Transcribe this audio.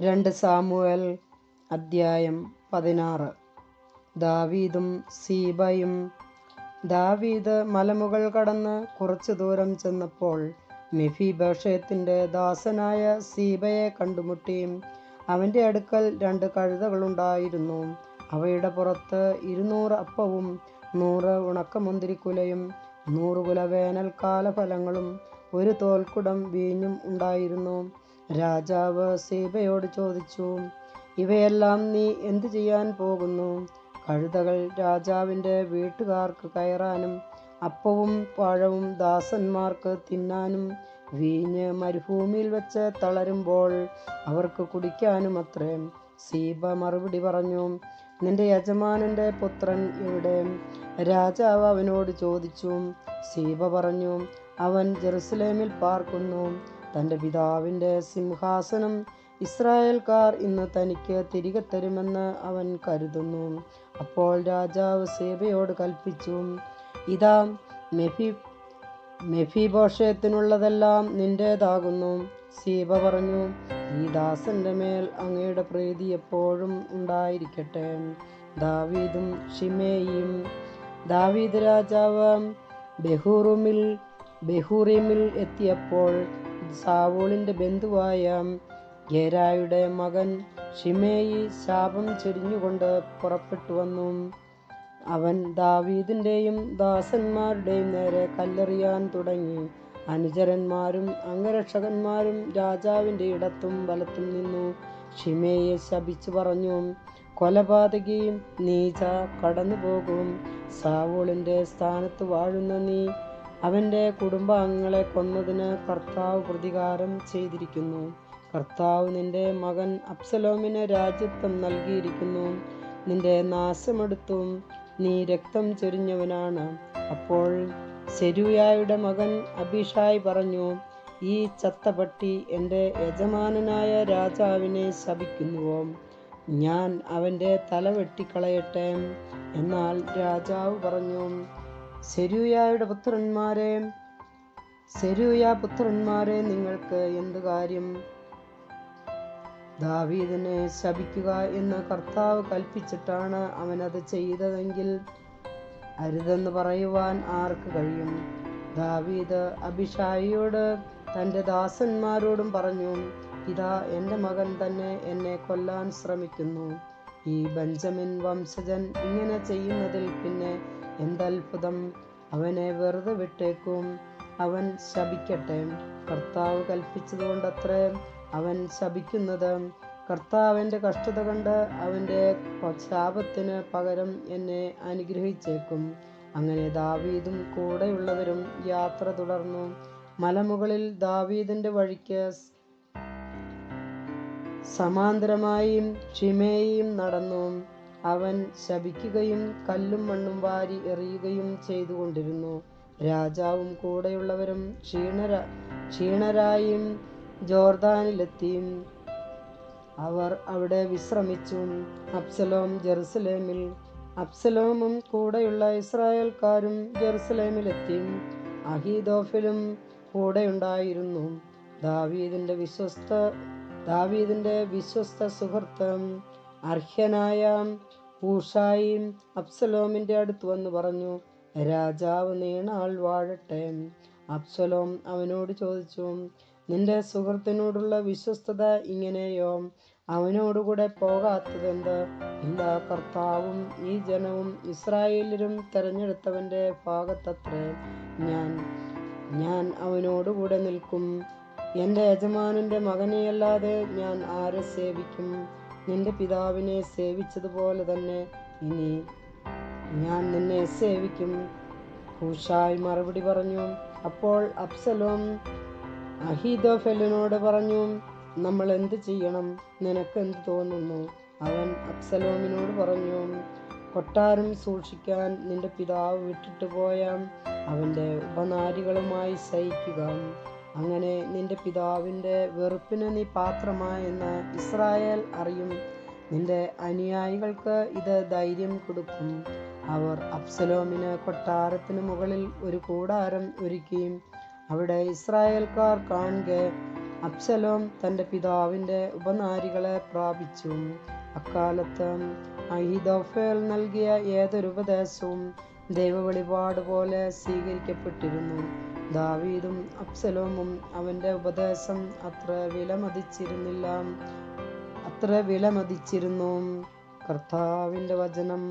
രണ്ട് സാമുവൽ അദ്ധ്യായം പതിനാറ്. ദാവീദും സീബയും. ദാവീദ് മലമുകൾ കടന്ന് കുറച്ചു ദൂരം ചെന്നപ്പോൾ മെഫിബോഷേത്തിന്റെ ദാസനായ സീബയെ കണ്ടുമുട്ടി. അവന്റെ അടുക്കൽ രണ്ട് കഴുതകളുണ്ടായിരുന്നു. അവയുടെ പുറത്ത് ഇരുന്നൂറ് അപ്പവും നൂറ് ഉണക്കമുന്തിരിക്കുലയും നൂറ് കുല വേനൽക്കാല ഫലങ്ങളും ഒരു തോൽക്കുടം വീഞ്ഞും ഉണ്ടായിരുന്നു. രാജാവ് സീബയോട് ചോദിച്ചു ഇവയെല്ലാം നീ എന്തു ചെയ്യാൻ പോകുന്നു? കഴുതകൾ രാജാവിന്റെ വീട്ടുകാർക്ക് കയറാനും അപ്പവും പഴവും ദാസന്മാർക്ക് തിന്നാനും വീഞ്ഞ് മരുഭൂമിയിൽ വെച്ച് തളരുമ്പോൾ അവർക്ക് കുടിക്കാനും അത്രേ സീബ മറുപടി പറഞ്ഞു നിന്റെ യജമാനന്റെ പുത്രൻ ഇവിടെ രാജാവ് അവനോട് ചോദിച്ചു സീബ പറഞ്ഞു അവൻ ജെറുസലേമിൽ പാർക്കുന്നു. തന്റെ പിതാവിന്റെ സിംഹാസനം ഇസ്രായേൽക്കാർ ഇന്ന് തനിക്ക് തിരികെ തരുമെന്ന് അവൻ കരുതുന്നു. അപ്പോൾ രാജാവ് സേബയോട് കൽപ്പിച്ചു ഇതാ മെഫി മെഫിഭോഷയത്തിനുള്ളതെല്ലാം നിന്റേതാകുന്നു. സീബ പറഞ്ഞു ഈ ദാസന്റെ മേൽ അങ്ങയുടെ പ്രീതി എപ്പോഴും ഉണ്ടായിരിക്കട്ടെ. ദാവീദും ഷിമേയും ദാവീദ് രാജാവ് ബഹൂറുമിൽ ബഹൂറിമിൽ എത്തിയപ്പോൾ സാവൂളിന്റെ ബന്ധുവായ ഗേരായുടെ മകൻ ഷിമേയി ശാപം ചെരിഞ്ഞുകൊണ്ട് പുറപ്പെട്ടു വന്നു. അവൻ ദാവീദിന്റെയും ദാസന്മാരുടെയും നേരെ കല്ലെറിയാൻ തുടങ്ങി. അനുചരന്മാരും അംഗരക്ഷകന്മാരും രാജാവിന്റെ ഇടത്തും വലത്തും നിന്നു. ഷിമയെ ശപിച്ചു പറഞ്ഞു കൊലപാതകിയും നീച കടന്നു പോകും സാവൂളിന്റെ സ്ഥാനത്ത് വാഴുന്ന നീ അവന്റെ കുടുംബാംഗങ്ങളെ കൊന്നതിന് കർത്താവ് പ്രതികാരം ചെയ്തിരിക്കുന്നു. കർത്താവ് നിന്റെ മകൻ അബ്സലോമിന് രാജ്യത്വം നൽകിയിരിക്കുന്നു. നിന്റെ നാശമെടുത്തും നീ രക്തം ചൊരിഞ്ഞവനാണ്. അപ്പോൾ സെരൂയായുടെ മകൻ അഭിഷായ് പറഞ്ഞു ഈ ചത്തപട്ടി എന്റെ യജമാനനായ രാജാവിനെ ശപിക്കുന്നുവോ? ഞാൻ അവന്റെ തല വെട്ടിക്കളയട്ടെ. എന്നാൽ രാജാവ് പറഞ്ഞു സെരൂയായുടെ പുത്രന്മാരെ സെരൂയ പുത്രന്മാരെ നിങ്ങൾക്ക് എന്ത് കാര്യം? ദാവീദിനെ ശപിക്കുക എന്ന് കർത്താവ് കൽപ്പിച്ചിട്ടാണ് അവനത് ചെയ്തതെങ്കിൽ അരുതെന്ന് പറയുവാൻ ആർക്ക് കഴിയും? ദാവീദ് അഭിഷായിയോട് തന്റെ ദാസന്മാരോടും പറഞ്ഞു ഇതാ എന്റെ മകൻ തന്നെ എന്നെ കൊല്ലാൻ ശ്രമിക്കുന്നു. ഈ ബെഞ്ചമിൻ വംശജൻ ഇങ്ങനെ ചെയ്യുന്നതിൽ പിന്നെ എന്തത്ഭുതം അവനെ വെറുതെ വിട്ടേക്കും. അവൻ ശപിക്കട്ടെ. കർത്താവ് കൽപ്പിച്ചതുകൊണ്ടത്രേ അവൻ ശപിക്കുന്നത്. കർത്താവിന്റെ കഷ്ടത കണ്ട് അവന്റെ ശാപത്തിന് പകരം എന്നെ അനുഗ്രഹിച്ചേക്കും. അങ്ങനെ ദാവീദും കൂടെയുള്ളവരും യാത്ര തുടർന്നു. മലമുകളിൽ ദാവീദിന്റെ വഴിക്ക് സമാന്തരമായും ഷിമേയും നടന്നു. അവൻ ശപിക്കുകയും കല്ലും മണ്ണും വാരി എറിയുകയും ചെയ്തുകൊണ്ടിരുന്നു. രാജാവും കൂടെയുള്ളവരും ക്ഷീണര ക്ഷീണരായും ജോർദാനിലെത്തി. അവർ അവിടെ വിശ്രമിച്ചു. അബ്സലോം ജെറുസലേമിൽ അബ്സലോമും കൂടെയുള്ള ഇസ്രായേൽക്കാരും ജെറുസലേമിലെത്തി. അഹീദോഫിലും കൂടെയുണ്ടായിരുന്നു. ദാവീദിന്റെ വിശ്വസ്ത ദാവീദിന്റെ വിശ്വസ്ത സുഹൃത്ത് അർഹ്യനായ ഊഷായും അബ്സലോമിന്റെ അടുത്ത് വന്ന് പറഞ്ഞു രാജാവ് നീണാൾ വാഴട്ടെ. അബ്സലോം അവനോട് ചോദിച്ചു നിന്റെ സുഹൃത്തിനോടുള്ള വിശ്വസ്തത ഇങ്ങനെയോ? അവനോടുകൂടെ പോകാത്തതെന്ത്? എല്ലാ കർത്താവും ഈ ജനവും ഇസ്രായേലിലും തെരഞ്ഞെടുത്തവന്റെ ഭാഗത്തത്രേ. ഞാൻ ഞാൻ അവനോടുകൂടെ നിൽക്കും. എന്റെ യജമാനന്റെ മകനെയല്ലാതെ ഞാൻ ആരെ സേവിക്കും? നിന്റെ പിതാവിനെ സേവിച്ചതുപോലെ തന്നെ ഇനി ഞാൻ നിന്നെ സേവിക്കും. ഹൂഷായി മറുപടി പറഞ്ഞു അപ്പോൾ അബ്സലോം അഹീദോഫെലിനോട് പറഞ്ഞു നമ്മൾ എന്ത് ചെയ്യണം? നിനക്ക് എന്ത് തോന്നുന്നു? അവൻ അബ്സലോമിനോട് പറഞ്ഞു കൊട്ടാരം സൂക്ഷിക്കാൻ നിന്റെ പിതാവ് വിട്ടിട്ട് പോയാം അവന്റെ ഉപനാരികളുമായി സഹിക്കുക. അങ്ങനെ നിന്റെ പിതാവിന്റെ വെറുപ്പിന് നീ പാത്രമായെന്ന് ഇസ്രായേൽ അറിയും. നിന്റെ അനുയായികൾക്ക് ഇത് ധൈര്യം കൊടുക്കും. അവർ അബ്സലോമിന് കൊട്ടാരത്തിന് മുകളിൽ ഒരു കൂടാരം ഒരുക്കിയും അവിടെ ഇസ്രായേൽക്കാർ കാണുക അബ്സലോം തന്റെ പിതാവിന്റെ ഉപനാരികളെ പ്രാപിച്ചു. അക്കാലത്ത് അഹിദോഫേൽ നൽകിയ ഏതൊരു ഉപദേശവും ദൈവവെളിപാട് പോലെ സ്വീകരിക്കപ്പെട്ടിരുന്നു. ദാവീദും അബ്സലോമും അവന്റെ ഉപദേശം അത്ര വിലമതിച്ചിരുന്നില്ല. അത്ര വിലമതിച്ചിരുന്നു. കർത്താവിന്റെ വചനം